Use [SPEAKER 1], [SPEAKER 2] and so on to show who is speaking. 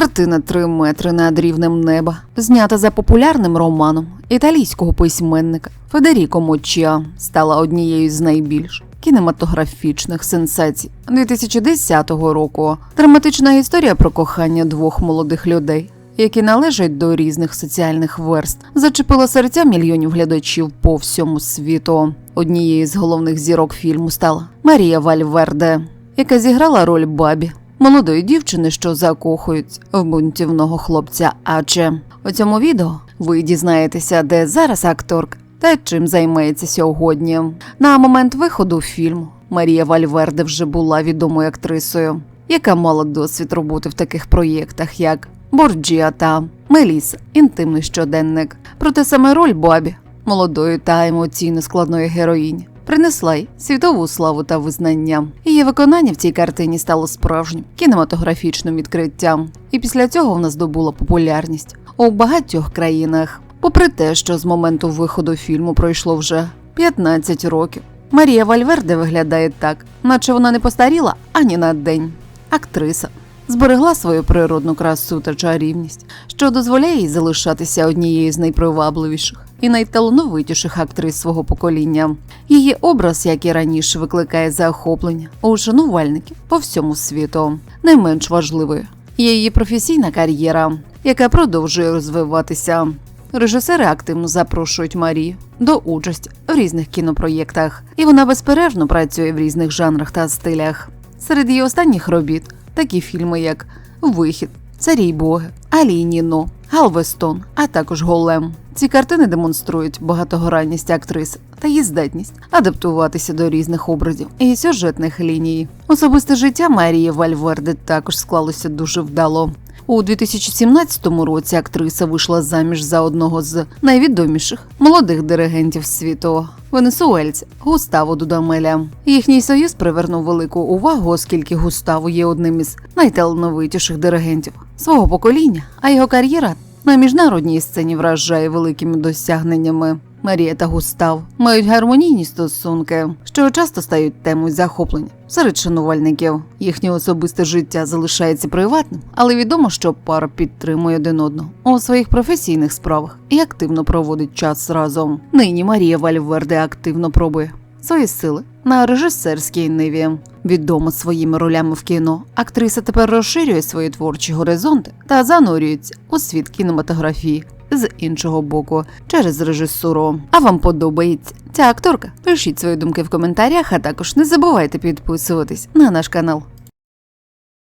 [SPEAKER 1] Картина три метри над рівнем неба, знята за популярним романом італійського письменника Федеріко Мочіа, стала однією з найбільш кінематографічних сенсацій 2010 року. Драматична історія про кохання двох молодих людей. Які належать до різних соціальних верст, зачепила серця мільйонів глядачів по всьому світу. Однією з головних зірок фільму стала Марія Вальверде, яка зіграла роль бабі, молодої дівчини, що закохують в бунтівного хлопця Аче. У цьому відео ви дізнаєтеся, де зараз акторка та чим займається сьогодні. На момент виходу фільму Марія Вальверде вже була відомою актрисою, яка мала досвід роботи в таких проєктах, як Борджіа та Меліса, інтимний щоденник. Проте саме роль Бобі, молодої та емоційно складної героїні, принесла й світову славу та визнання. Її виконання в цій картині стало справжнім кінематографічним відкриттям, і після цього вона здобула популярність у багатьох країнах. Попри те, що з моменту виходу фільму пройшло вже 15 років. Марія Вальверде виглядає так, наче вона не постаріла ані на день. Актриса зберегла свою природну красу та чарівність, що дозволяє їй залишатися однією з найпривабливіших і найталановитіших актрис свого покоління. Її образ, як і раніше, викликає захоплення у шанувальників по всьому світу. Не менш важливою є її професійна кар'єра, яка продовжує розвиватися. Режисери активно запрошують Марію до участі в різних кінопроєктах, і вона безперервно працює в різних жанрах та стилях. Серед її останніх робіт такі фільми, як Вихід, Царі й Боги, Алій Ніно, Галвестон, а також Голем. Ці картини демонструють багатогранність актриси та її здатність адаптуватися до різних образів і сюжетних ліній. Особисте життя Марії Вальверде також склалося дуже вдало. У 2017 році актриса вийшла заміж за одного з найвідоміших молодих диригентів світу венесуельця Густаво Дудамеля. Їхній союз привернув велику увагу, оскільки Густаво є одним із найталановитіших диригентів свого покоління, а його кар'єра на міжнародній сцені вражає великими досягненнями. Марія та Густав мають гармонійні стосунки, що часто стають темою захоплення серед шанувальників. Їхнє особисте життя залишається приватним, але відомо, що пара підтримує один одного у своїх професійних справах і активно проводить час разом. Нині Марія Вальверде активно пробує свої сили на режисерській ниві. Відома своїми ролями в кіно, актриса тепер розширює свої творчі горизонти та занурюється у світ кінематографії з іншого боку через режисуру. А вам подобається ця акторка? Пишіть свої думки в коментарях, а також не забувайте підписуватись на наш канал.